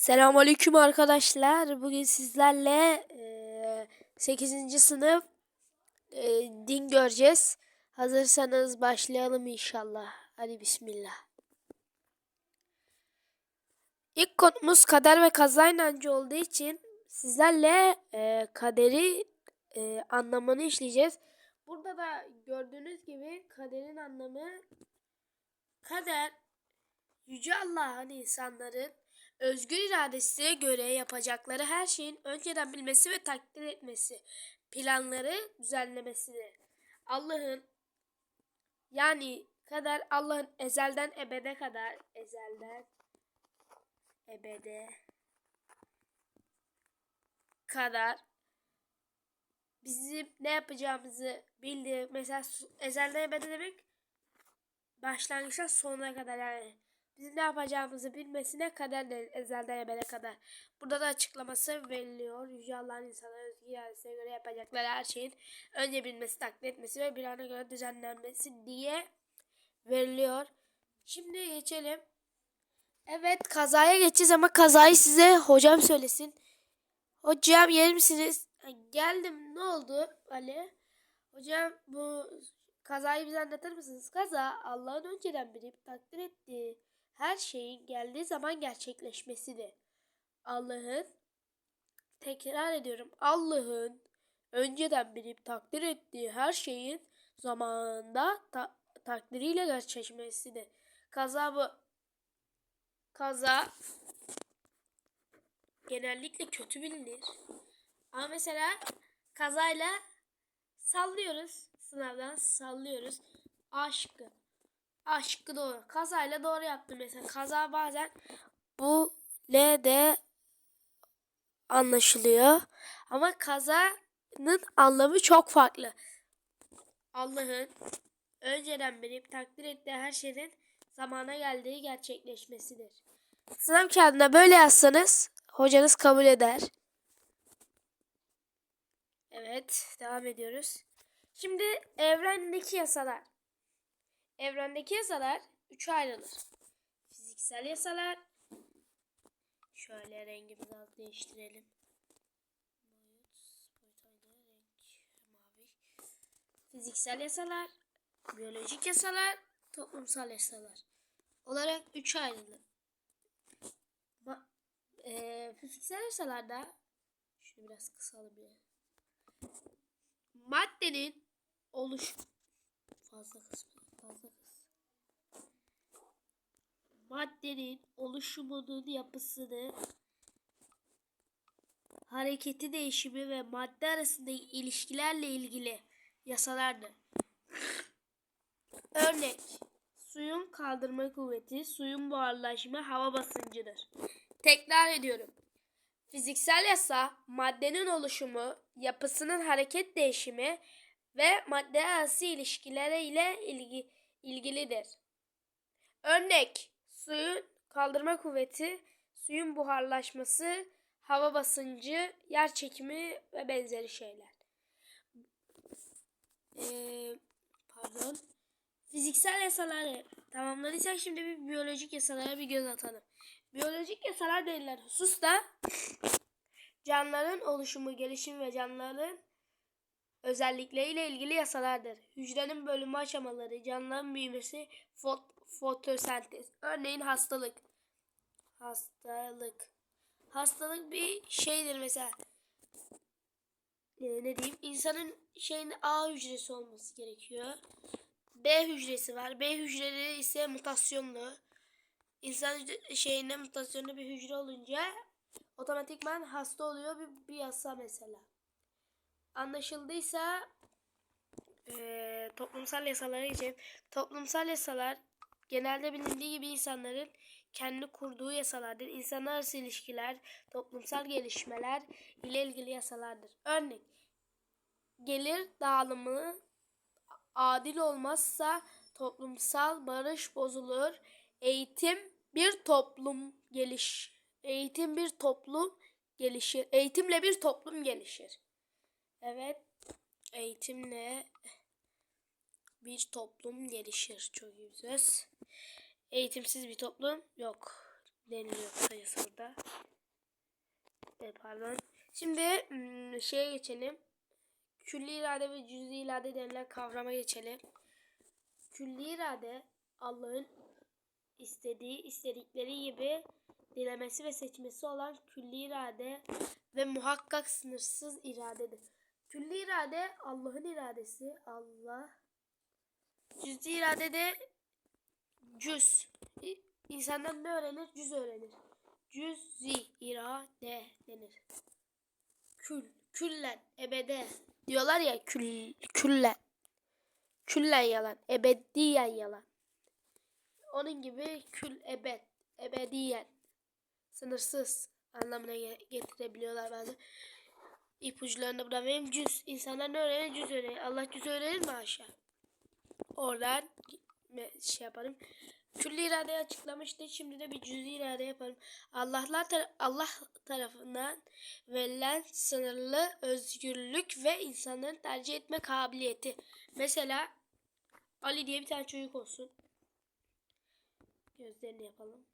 Selamünaleyküm arkadaşlar. Bugün sizlerle eee 8. sınıf eee, din göreceğiz. Hazırsanız başlayalım inşallah. Hadi bismillah. İlk konumuz kader ve kaza inancı olduğu için sizlerle eee, kaderi eee, anlamını işleyeceğiz. Burada da gördüğünüz gibi kaderin anlamı kader Yüce Allah'ın insanların özgür iradesine göre yapacakları her şeyin önceden bilmesi ve takdir etmesi, planları düzenlemesidir. Allah'ın yani kader Allah'ın ezelden ebede kadar ezelden ebede kadar bizim ne yapacağımızı bildi. Mesela ezelden ebede demek başlangıçtan sonuna kadar yani bizim ne yapacağımızı bilmesine kadar de ezelden ebede kadar. Burada da açıklaması veriliyor. Yüce Allah'ın insana özgür iradesine göre yapacakları her şeyin önce bilmesi, takdir etmesi ve bir ana göre düzenlenmesi diye veriliyor. Şimdi geçelim. Evet kazaya geçeceğiz ama kazayı size hocam söylesin. Hocam yer misiniz? Geldim. Ne oldu Ali? Hocam bu kazayı bize anlatır mısınız? Kaza Allah'ın önceden bilip takdir ettiği her şeyin geldiği zaman gerçekleşmesidir. Allah'ın tekrar ediyorum. Allah'ın önceden bilip takdir ettiği her şeyin zamanında ta- takdiriyle gerçekleşmesidir. Kaza bu. Kaza genellikle kötü bilinir. Ama mesela kazayla sallıyoruz. Sınavdan sallıyoruz. Aşkı. Aşkı doğru. Kazayla doğru yaptım mesela. Kaza bazen bu L de anlaşılıyor. Ama kazanın anlamı çok farklı. Allah'ın önceden bilip takdir ettiği her şeyin zamana geldiği gerçekleşmesidir. Sınav kağıdına böyle yazsanız hocanız kabul eder. Evet, devam ediyoruz. Şimdi evrendeki yasalar. Evrendeki yasalar üçe ayrılır. Fiziksel yasalar. Şöyle rengimizi az değiştirelim. Mavi. Fiziksel yasalar, biyolojik yasalar, toplumsal yasalar olarak üçe ayrılır. Ma- eee, fiziksel yasalarda şunu biraz kısalım ya. Maddenin oluş fazla kısmı kısmı. Maddenin oluşumunun yapısını hareketi değişimi ve madde arasındaki ilişkilerle ilgili yasalardır. Örnek suyun kaldırma kuvveti, suyun buharlaşma, hava basıncıdır. Tekrar ediyorum. Fiziksel yasa maddenin oluşumu, yapısının hareket değişimi ve madde arası ilişkileri ile ilgi, ilgilidir. Örnek suyun kaldırma kuvveti, suyun buharlaşması, hava basıncı, yer çekimi ve benzeri şeyler. Ee, pardon. Fiziksel yasaları tamamladıysak şimdi bir biyolojik yasalara bir göz atalım. Biyolojik yasalar denilen hususta canlıların oluşumu, gelişimi ve canlıların özellikleriyle ilgili yasalardır. Hücrenin bölünme aşamaları, canlıların büyümesi, fot- fotosentez. Örneğin hastalık. Hastalık. Hastalık bir şeydir mesela. Ee, ne diyeyim? İnsanın şeyin A hücresi olması gerekiyor. B hücresi var. B hücreleri ise mutasyonlu. İnsan şeyinde mutasyonlu bir hücre olunca otomatikman hasta oluyor bir, bir yasa mesela. Anlaşıldıysa eee, toplumsal yasalara geçelim. Toplumsal yasalar genelde bilindiği gibi insanların kendi kurduğu yasalardır. İnsanlar arası ilişkiler, toplumsal gelişmeler ile ilgili yasalardır. Örnek gelir dağılımı adil olmazsa toplumsal barış bozulur. Eğitim bir toplum geliş eğitim bir toplum gelişir. Eğitimle bir toplum gelişir. Evet. Eğitimle bir toplum gelişir. Çok iyi söz. Eğitimsiz bir toplum yok. deniliyor kısacası burada. E, pardon. Şimdi hmm, şeye geçelim. Külli irade ve cüz'i irade denilen kavrama geçelim. Külli irade Allah'ın istediği, istedikleri gibi dilemesi ve seçmesi olan külli irade ve muhakkak sınırsız iradedir. Külli irade Allah'ın iradesi. Allah. Cüz'i irade de cüz. İ- İnsanlar ne öğrenir? Cüz öğrenir. Cüz'i irade denir. Kül, küllen, ebede diyorlar ya kül, küllen. Küllen yalan, ebediyen yalan. Onun gibi kül ebed, ebediyen, sınırsız anlamına ge- getirebiliyorlar bazen. İpuçlarını buna vereyim. Cüz. İnsanlar ne öğrenir? Cüz öğrenir. Allah cüz öğrenir mi aşağı? Oradan şey yapalım. Külli iradeyi açıklamıştık. Şimdi de bir cüz'i irade yapalım. Allah'lar tar- Allah tarafından verilen sınırlı özgürlük ve insanların tercih etme kabiliyeti. Mesela Ali diye bir tane çocuk olsun. Gözlerini yapalım.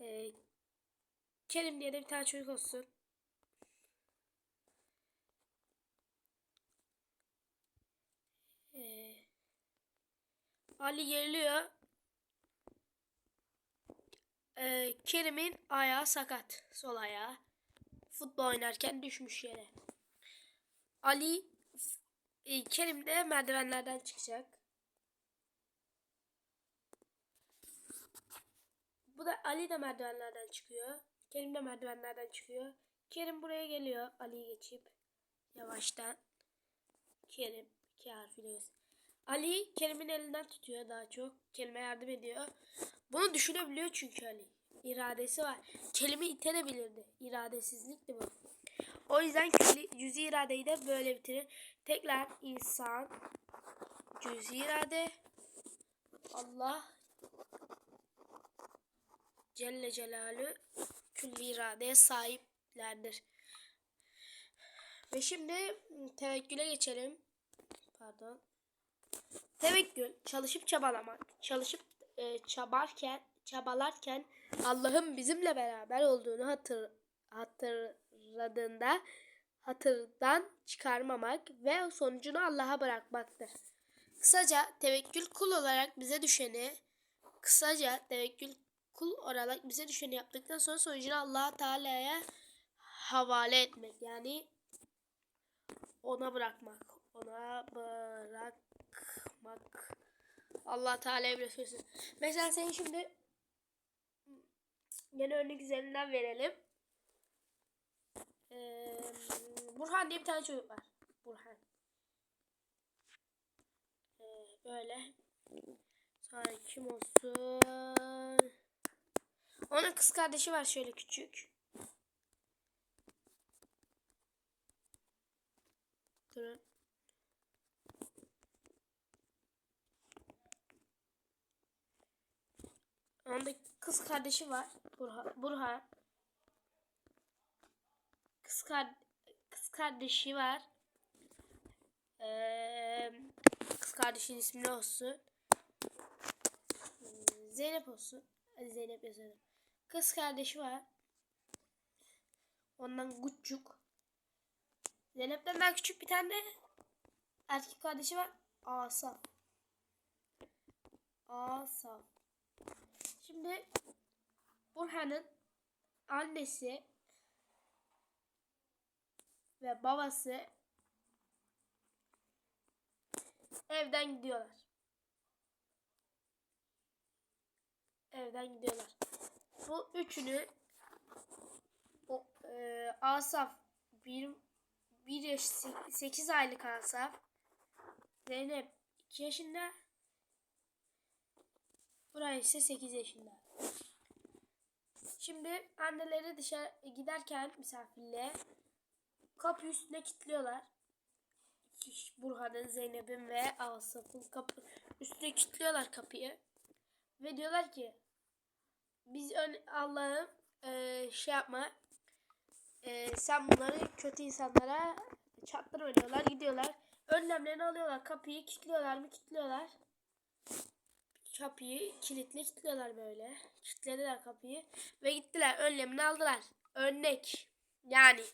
Ee, Kerim diye de bir tane çocuk olsun. Ee, Ali geriliyor. Ee, Kerim'in ayağı sakat. Sol ayağı. Futbol oynarken düşmüş yere. Ali e, Kerim de merdivenlerden çıkacak. Bu da Ali de merdivenlerden çıkıyor. Kerim de merdivenlerden çıkıyor. Kerim buraya geliyor. Ali'yi geçip yavaştan. Kerim iki harfiyle göster- Ali Kerim'in elinden tutuyor daha çok. Kerim'e yardım ediyor. Bunu düşünebiliyor çünkü Ali. İradesi var. Kelime iterebilirdi. İradesizlikti bu. O yüzden cüzi iradeyi de böyle bitirir. Tekrar insan, cüzi irade, Allah Celle Celalü külli iradeye sahiplerdir. Ve şimdi tevekküle geçelim. Pardon. Tevekkül çalışıp çabalamak. Çalışıp e, çabarken, çabalarken Allah'ın bizimle beraber olduğunu hatır, hatırladığında hatırdan çıkarmamak ve sonucunu Allah'a bırakmaktır. Kısaca tevekkül kul olarak bize düşeni kısaca tevekkül kul olarak bize düşeni yaptıktan sonra sonucunu Allah Teala'ya havale etmek. Yani ona bırakmak. Ona bırakmak. Allah Teala'ya bile sözsüz. Mesela sen şimdi yine örnek üzerinden verelim. Ee, Burhan diye bir tane çocuk var. Burhan. Ee, böyle. Sonra kim olsun? Onun kız kardeşi var şöyle küçük. Durun. Onun kız kardeşi var. Burhan. Burhan. Kız, kar kız kardeşi var. Ee, kız kardeşin ismi ne olsun? Zeynep olsun. Hadi Zeynep yazalım. Kız kardeşi var. Ondan Gucuk. Zeynep'ten daha küçük bir tane erkek kardeşi var. Asaf. Asaf. Şimdi Burhan'ın annesi ve babası evden gidiyorlar. Evden gidiyorlar. Bu üçünü o, e, Asaf bir, bir yaş se- sekiz aylık Asaf Zeynep iki yaşında Buraya ise 8 yaşında. Şimdi anneleri dışarı giderken misafirliğe kapı üstüne kilitliyorlar. Burhan'ın, Zeynep'in ve Asaf'ın kapı üstüne kilitliyorlar kapıyı. Ve diyorlar ki biz Allah'ım e, şey yapma e, sen bunları kötü insanlara çattırma diyorlar. Gidiyorlar. Önlemlerini alıyorlar. Kapıyı kilitliyorlar mı? Kilitliyorlar. Kapıyı kilitli kilitliyorlar böyle. Kilitlediler kapıyı ve gittiler önlemini aldılar. Örnek yani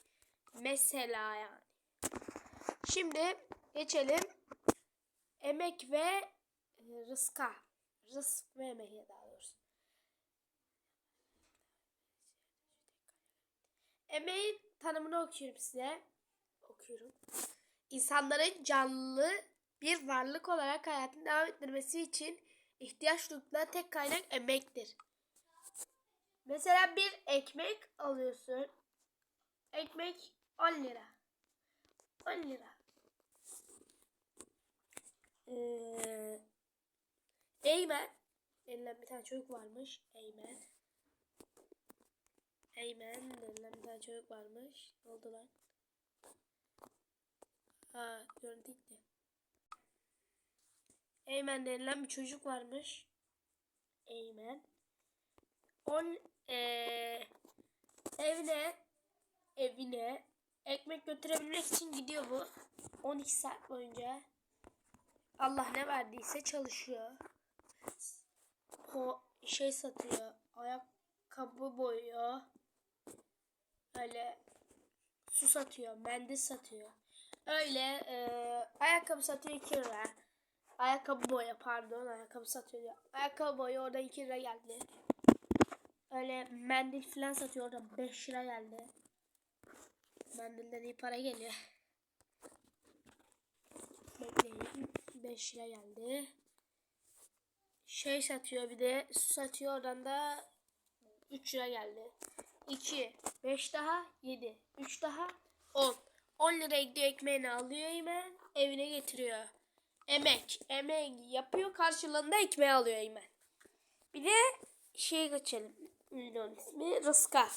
mesela yani. Şimdi geçelim emek ve rızka. Rızk ve emeğe daha doğrusu. Emeğin tanımını okuyorum size. Okuyorum. İnsanların canlı bir varlık olarak hayatını devam ettirmesi için ihtiyaç duydukları tek kaynak emektir. Mesela bir ekmek alıyorsun. Ekmek 10 lira. 10 lira. Ee, Eymen denilen bir tane çocuk varmış. Eymen. Eymen denilen bir tane çocuk varmış. Ne oldu lan? Ha görüntü gitti. Eymen denilen bir çocuk varmış. Eymen. On eee evine evine ekmek götürebilmek için gidiyor bu. 12 saat boyunca Allah ne verdiyse çalışıyor. O şey satıyor. Ayakkabı boyuyor. Öyle su satıyor. Mendil satıyor. Öyle e, ayakkabı satıyor 2 lira. Ayakkabı boya pardon. Ayakkabı satıyor. ya. Ayakkabı boya orada 2 lira geldi. Öyle mendil falan satıyor orada 5 lira geldi. Mendilden iyi para geliyor. Bekleyin. 5 lira geldi. Şey satıyor bir de su satıyor oradan da 3 lira geldi. 2, 5 daha 7, 3 daha 10. 10 liraya gidiyor ekmeğini alıyor hemen evine getiriyor. Emek, emek yapıyor karşılığında ekmeği alıyor hemen. Bir de şey geçelim. Ünlünün ismi Rızka.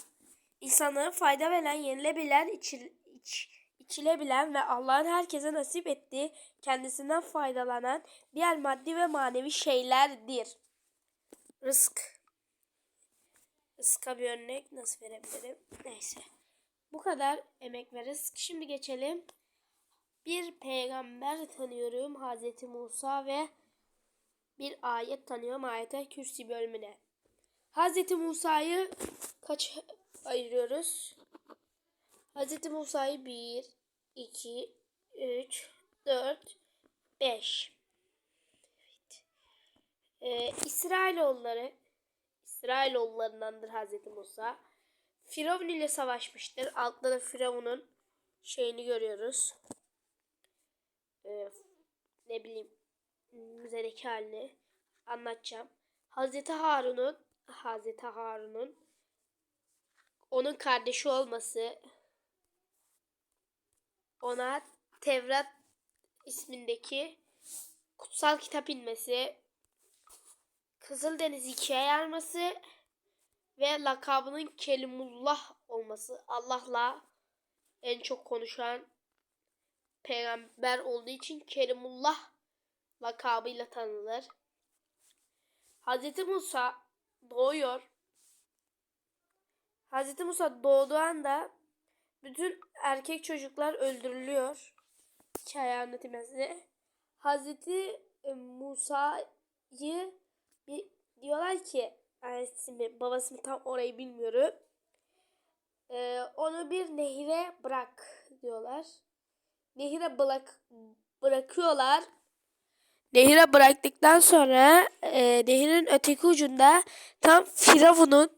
İnsanlara fayda veren, yenilebilen, içil, iç, içilebilen ve Allah'ın herkese nasip ettiği kendisinden faydalanan diğer maddi ve manevi şeylerdir. Rızk. Rızka bir örnek nasıl verebilirim? Neyse. Bu kadar emek ve rızk. Şimdi geçelim. Bir peygamber tanıyorum Hazreti Musa ve bir ayet tanıyorum ayete kürsi bölümüne. Hazreti Musa'yı kaç ayırıyoruz? Hazreti Musa'yı 1, 2, 3, 4, 5. Evet. Ee, İsrailoğulları İsrailoğullarındandır Hazreti Musa. Firavun ile savaşmıştır. Altta da Firavun'un şeyini görüyoruz. Ee, ne bileyim müzedeki halini anlatacağım. Hazreti Harun'un Hazreti Harun'un onun kardeşi olması ona Tevrat ismindeki kutsal kitap inmesi Kızıldeniz'i ikiye yarması ve lakabının Kelimullah olması. Allah'la en çok konuşan peygamber olduğu için Kerimullah lakabıyla tanınır. Hz. Musa doğuyor. Hz. Musa doğduğu anda bütün erkek çocuklar öldürülüyor. Hikaye anlatayım size. Hz. Musa'yı bir diyorlar ki annesi mi babası mı tam orayı bilmiyorum. Ee, onu bir nehire bırak diyorlar. Nehire bırak bırakıyorlar. Nehire bıraktıktan sonra e, nehirin öteki ucunda tam Firavun'un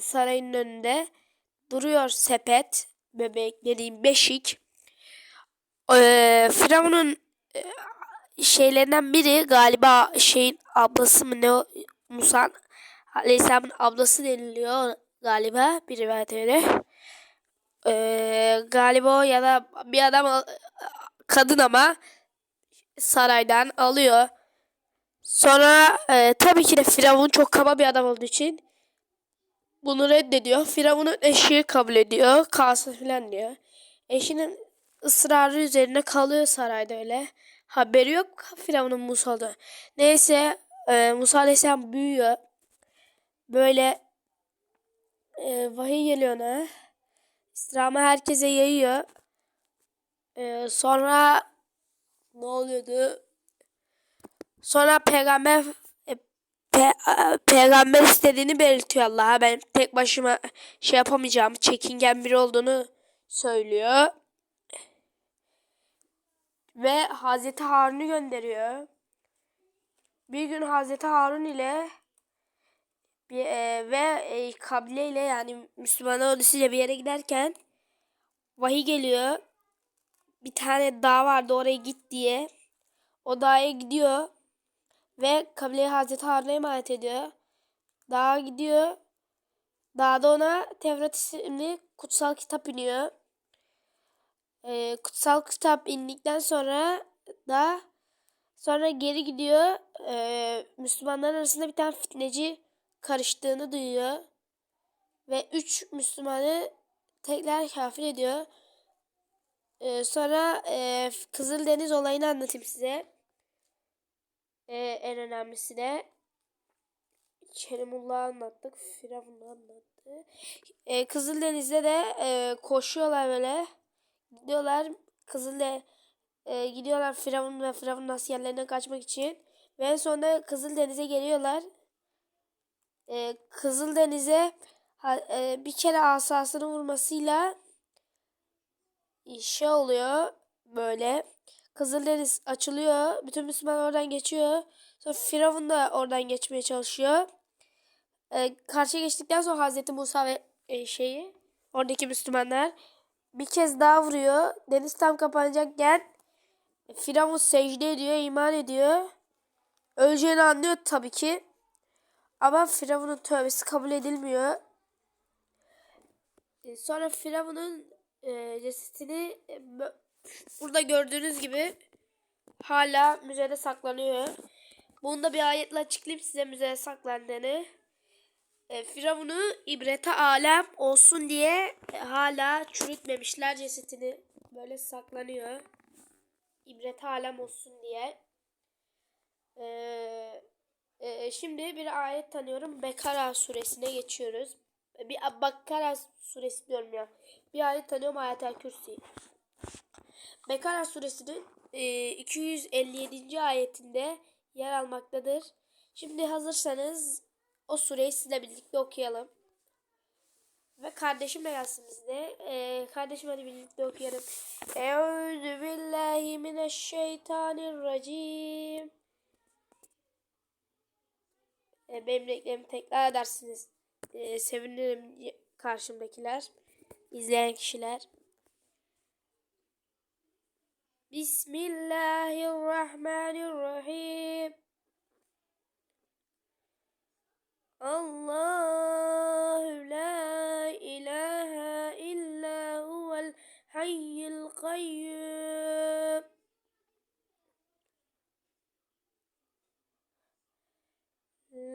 sarayının önünde duruyor sepet bebek dediğim beşik. E, Firavun'un e, şeylerinden biri galiba şeyin ablası mı ne? Musa Aleyhisselam'ın ablası deniliyor galiba bir rivayete göre. Ee, galiba ya da bir adam kadın ama saraydan alıyor. Sonra e, tabii ki de Firavun çok kaba bir adam olduğu için bunu reddediyor. Firavun'un eşi kabul ediyor. Kalsın filan diyor. Eşinin ısrarı üzerine kalıyor sarayda öyle. Haberi yok Firavun'un Musa olduğu. Neyse e, Musa Aleyhisselam büyüyor. Böyle e, vahiy geliyor ona. İslam'ı herkese yayıyor. E, sonra ne oluyordu? Sonra peygamber e, pe- peygamber istediğini belirtiyor Allah'a. Ben tek başıma şey yapamayacağım. Çekingen biri olduğunu söylüyor. Ve Hazreti Harun'u gönderiyor. Bir gün Hazreti Harun ile bir, e, ve e, kabile ile yani Müslüman ordusuyla bir yere giderken vahiy geliyor. Bir tane dağ vardı oraya git diye. O dağa gidiyor ve kabileyi Hazreti Harun'a emanet ediyor. Dağa gidiyor. Dağda ona Tevrat isimli kutsal kitap iniyor. Ee, kutsal kitap indikten sonra da sonra geri gidiyor. Ee, Müslümanların arasında bir tane fitneci karıştığını duyuyor. Ve üç Müslümanı tekrar kafir ediyor. Ee, sonra e, Kızıldeniz olayını anlatayım size. Ee, en önemlisi de Kerimullah anlattık. Firavun'u anlattı. Ee, Kızıldeniz'de de e, koşuyorlar böyle. Gidiyorlar Kızılde e, gidiyorlar Firavun ve Firavun'un askerlerinden kaçmak için. Ve en sonunda Kızıldeniz'e geliyorlar. E, Kızıldeniz'e e, bir kere asasını vurmasıyla şey oluyor böyle. Kızıldeniz açılıyor. Bütün Müslümanlar oradan geçiyor. Sonra Firavun da oradan geçmeye çalışıyor. Ee, karşıya geçtikten sonra Hazreti Musa ve e, şeyi oradaki Müslümanlar bir kez daha vuruyor. Deniz tam kapanacakken Firavun secde ediyor, iman ediyor. Öleceğini anlıyor tabii ki. Ama Firavun'un tövbesi kabul edilmiyor. Ee, Sonra Firavun'un e, cesetini e, burada gördüğünüz gibi hala müzede saklanıyor. Bunu da bir ayetle açıklayayım size müzede saklandığını. E, Firavun'u ibrete alem olsun diye e, hala çürütmemişler cesetini. Böyle saklanıyor. İbrete alem olsun diye. E, e, şimdi bir ayet tanıyorum. Bekara suresine geçiyoruz. E, Bir Bakara suresi diyorum ya. Bir ayet tanıyorum Ayet-el Kürsi. Bekara suresinin e, 257. ayetinde yer almaktadır. Şimdi hazırsanız o sureyi sizle birlikte okuyalım. Ve kardeşim de gelsin bizde. E, kardeşim hadi birlikte okuyalım. Eûzü billahi. E, benim renklerimi tekrar edersiniz. E, sevinirim karşımdakiler. izleyen kişiler. Bismillahirrahmanirrahim. Allahu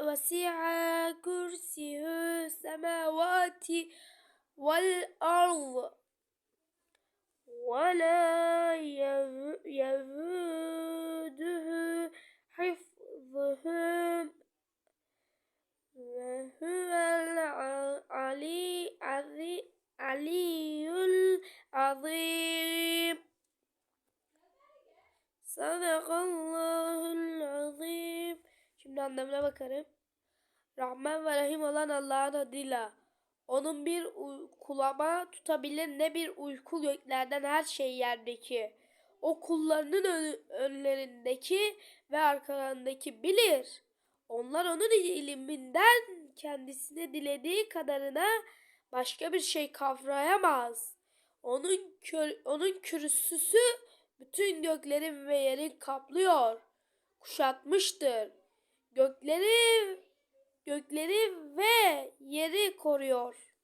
وسع كرسيه السماوات والأرض ولا يؤوده حفظهم وهو العلي علي العظيم Sadakallahul azim. Şimdi anlamına bakarım. Rahman ve Rahim olan Allah'ın adıyla. Onun bir kulama tutabilir ne bir uyku göklerden her şey yerdeki. O kullarının ön- önlerindeki ve arkalarındaki bilir. Onlar onun iliminden kendisine dilediği kadarına başka bir şey kavrayamaz. Onun kör, onun kürsüsü bütün göklerin ve yerin kaplıyor. Kuşatmıştır. Gökleri gökleri ve yeri koruyor.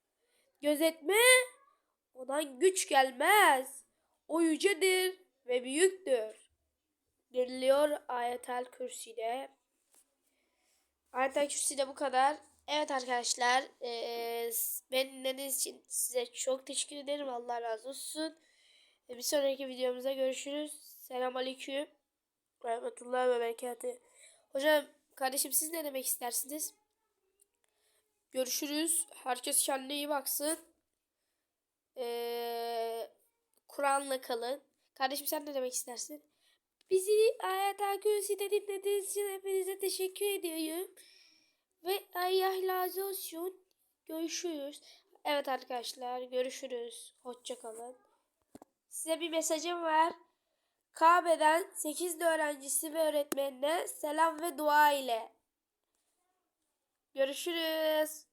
Gözetme ondan güç gelmez. O yücedir ve büyüktür. Deniliyor ayetel kürsüde. Ayetel kürsüde bu kadar. Evet arkadaşlar. eee beni dinlediğiniz için size çok teşekkür ederim. Allah razı olsun. E, Bir sonraki videomuzda görüşürüz. Selam aleyküm. Rahmetullah ve berekatü. Hocam kardeşim siz ne demek istersiniz? Görüşürüz. Herkes kendine iyi baksın. Ee, Kur'an'la kalın. Kardeşim sen ne demek istersin? Bizi Ayet Kürsü'de dinlediğiniz için hepinize teşekkür ediyorum. Ve Allah razı olsun. Görüşürüz. Evet arkadaşlar görüşürüz. Hoşça kalın. Size bir mesajım var. Kabe'den 8 öğrencisi ve öğretmenine selam ve dua ile. Görüşürüz.